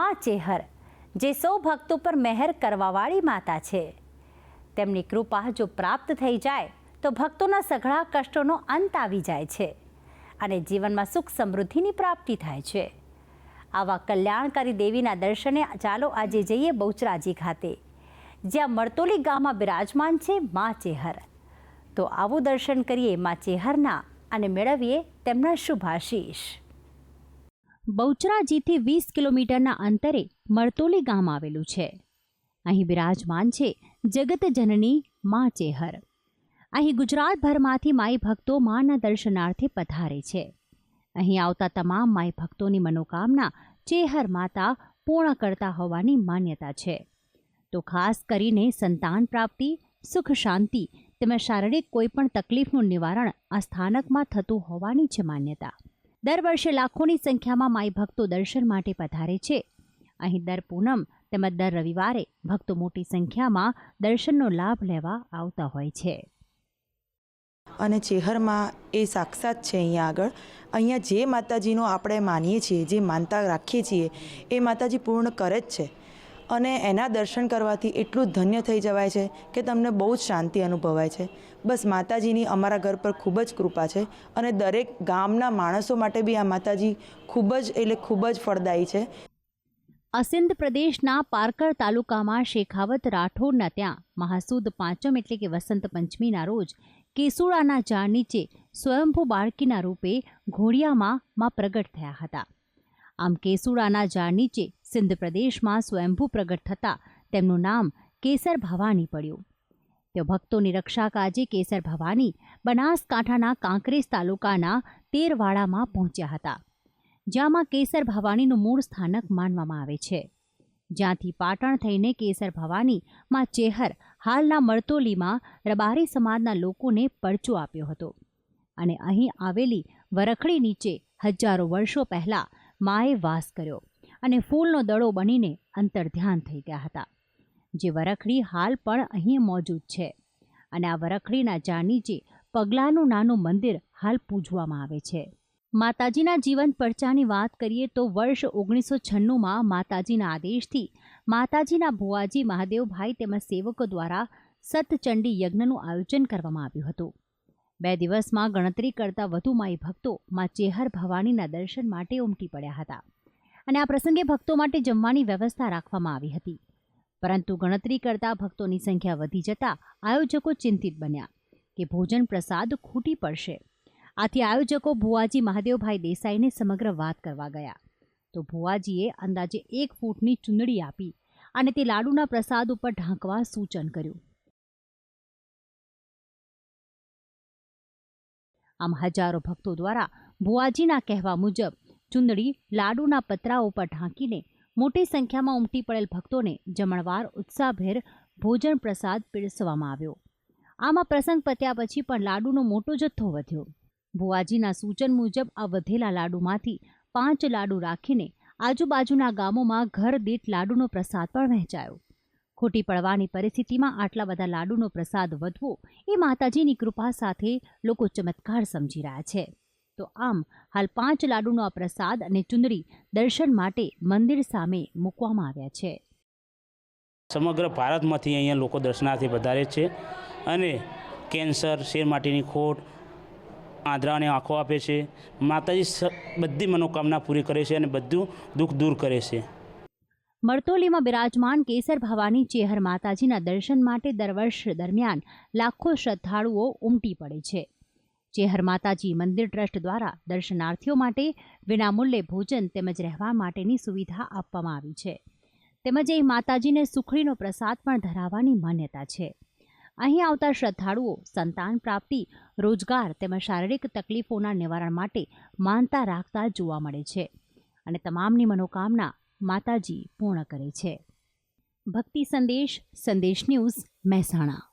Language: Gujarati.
માં ચેહર, જે સૌ ભક્તો પર મહેર કરવાવાળી માતા છે. તેમની કૃપા જો પ્રાપ્ત થઈ જાય, તો ભક્તોના સઘળા કષ્ટોનો અંત આવી જાય છે અને જીવનમાં સુખ સમૃદ્ધિની પ્રાપ્તિ થાય છે. આવા કલ્યાણકારી દેવીના દર્શને ચાલો આજે જઈએ બહુચરાજી ખાતે, જ્યાં મરતોલી ગામમાં બિરાજમાન છે મા ચેહર. તો આવું દર્શન કરીએ મા ચેહરના અને મેળવીએ તેમના શુભાશીષ. બહુચરાજીથી વીસ કિલોમીટરના અંતરે મરતોલી ગામ આવેલું છે. અહીં બિરાજમાન છે જગત જનની મા ચેહર. અહીં ગુજરાતભરમાંથી માઈ ભક્તો માના દર્શનાર્થે પધારે છે. અહીં આવતા તમામ માઈ ભક્તોની મનોકામના ચેહર માતા પૂર્ણ કરતા હોવાની માન્યતા છે. તો ખાસ કરીને સંતાન પ્રાપ્તિ, સુખ શાંતિ તેમજ શારીરિક કોઈપણ તકલીફનું નિવારણ આ સ્થાનકમાં થતું હોવાની છે માન્યતા. દર વર્ષે લાખોની સંખ્યામાં માઈ ભક્તો દર્શન માટે પધારે છે. અહીં દર પૂનમ તેમજ દર રવિવારે ભક્તો મોટી સંખ્યામાં દર્શનનો લાભ લેવા આવતા હોય છે. અને ચેહરમાં એ સાક્ષાત છે અહીંયા આગળ. અહીંયા જે માતાજીનો આપણે માનીએ છીએ, જે માનતા રાખીએ છીએ, એ માતાજી પૂર્ણ કરે જ છે. અને એના દર્શન કરવાથી એટલું ધન્ય થઈ જવાય છે કે તમને બહુ જ શાંતિ અનુભવાય છે. બસ માતાજીની અમારા ઘર પર ખૂબ જ કૃપા છે અને દરેક ગામના માણસો માટે બી આ માતાજી ખૂબ જ એટલે ખૂબ જ ફળદાયી છે. અસિંધ પ્રદેશના પારકર તાલુકામાં શેખાવત રાઠોડના ત્યાં મહાસુદ પાંચમ એટલે કે વસંત પંચમીના રોજ કેસુડાના ઝાડ નીચે સ્વયંભૂ બાળકીના રૂપે ઘોડિયામાં માં પ્રગટ થયા હતા. આમ કેસુડાના ઝાડ નીચે સિંધ પ્રદેશમાં સ્વયંભૂ પ્રગટ થતાં તેમનું નામ કેસર ભવાની પડ્યું. તેઓ ભક્તોની રક્ષા કાજે કેસર ભવાની બનાસકાંઠાના કાંકરેજ તાલુકાના તેરવાડામાં પહોંચ્યા હતા, જ્યાંમાં કેસર ભવાનીનું મૂળ સ્થાનક માનવામાં આવે છે. જ્યાંથી પાટણ થઈને કેસર ભવાની માં ચેહર હાલના મરતોલીમાં રબારી સમાજના લોકોને પરચો આપ્યો હતો અને અહીં આવેલી વરખડી નીચે હજારો વર્ષો પહેલાં માએ વાસ કર્યો. અને ફૂલનો દડો બનીને અંતર્ધ્યાન થઈ ગયા હતા. જે વરખડી હાલ પણ અહીં મોજૂદ છે અને આ વરખડીના ઝાડ નીચે પગલાનું નાનું મંદિર હાલ પૂજવામાં આવે છે. માતાજીના જીવન પરચાની વાત કરીએ તો વર્ષ ઓગણીસો છન્નુંમાં માતાજીના આદેશથી માતાજીના ભુવાજી મહાદેવભાઈ તેમજ સેવકો દ્વારા સતચંડી યજ્ઞનું આયોજન કરવામાં આવ્યું હતું. બે દિવસમાં ગણતરી કરતા વધુ માઈ ભક્તો માં ચેહર ભવાનીના દર્શન માટે ઉમટી પડ્યા હતા. અને આ પ્રસંગે ભક્તો માટે જમવાની વ્યવસ્થા રાખવામાં આવી હતી. પરંતુ ગણતરી કરતા ભક્તોની સંખ્યા વધી જતા આયોજકો ચિંતિત બન્યા કે ભોજન પ્રસાદ ખૂટી પડશે. આથી આયોજકો ભુવાજી મહાદેવભાઈ દેસાઈને સમગ્ર વાત કરવા ગયા. તો ભુવાજીએ અંદાજે એક ફૂટની ચૂંદડી આપી અને તે લાડુના પ્રસાદ ઉપર ઢાંકવા સૂચન કર્યું. આમ હજારો ભક્તો દ્વારા ભુવાજીના કહેવા મુજબ ચૂંદડી લાડુના પતરા ઉપર ઢાંકીને મોટી સંખ્યામાં ઉમટી પડેલ ભક્તોને જમણવાર ઉત્સાહભેર ભોજન પ્રસાદ પીરસવામાં આવ્યો. આમાં પ્રસંગ પત્યા પછી પણ લાડુનો મોટો જથ્થો વધ્યો. ભુવાજીના સૂચન મુજબ આ વધેલા લાડુમાંથી પાંચ લાડુ રાખીને આજુબાજુના ગામોમાં ઘર દીઠ લાડુનો પ્રસાદ પણ વહેંચાયો. ખોટી પડવાની પરિસ્થિતિમાં આટલા બધા લાડુનો પ્રસાદ વધવો એ માતાજીની કૃપા સાથે લોકો ચમત્કાર સમજી રહ્યા છે. તો આમ હાલ પાંચ લાડુનો આ પ્રસાદ અને ચુંદડી દર્શન માટે મંદિર સામે મૂકવામાં આવ્યા છે. સમગ્ર ભારતમાંથી અહીંયા લોકો દર્શનાર્થે વધારે છે અને કેન્સર શેર માટીની ખોટ આંધળાને આંખો આપે છે. માતાજી બધી મનોકામના પૂરી કરે છે અને બધું દુઃખ દૂર કરે છે. મરતોલીમાં બિરાજમાન કેસર ભવાની ચેહર માતાજીના દર્શન માટે દર વર્ષ દરમિયાન લાખો શ્રદ્ધાળુઓ ઉમટી પડે છે. ચેહર માતાજી મંદિર ટ્રસ્ટ દ્વારા દર્શનાર્થીઓ માટે વિનામૂલ્યે ભોજન તેમજ રહેવા માટેની સુવિધા આપવામાં આવી છે. તેમજ અહીં માતાજીને સુખડીનો પ્રસાદ પણ ધરાવવાની માન્યતા છે. અહીં આવતા શ્રદ્ધાળુઓ સંતાન પ્રાપ્તિ, રોજગાર તેમજ શારીરિક તકલીફોના નિવારણ માટે માનતા રાખતા જોવા મળે છે અને તમામની મનોકામના માતાજી પૂર્ણ કરે છે. ભક્તિ સંદેશ સંદેશ ન્યૂઝ મહેસાણા.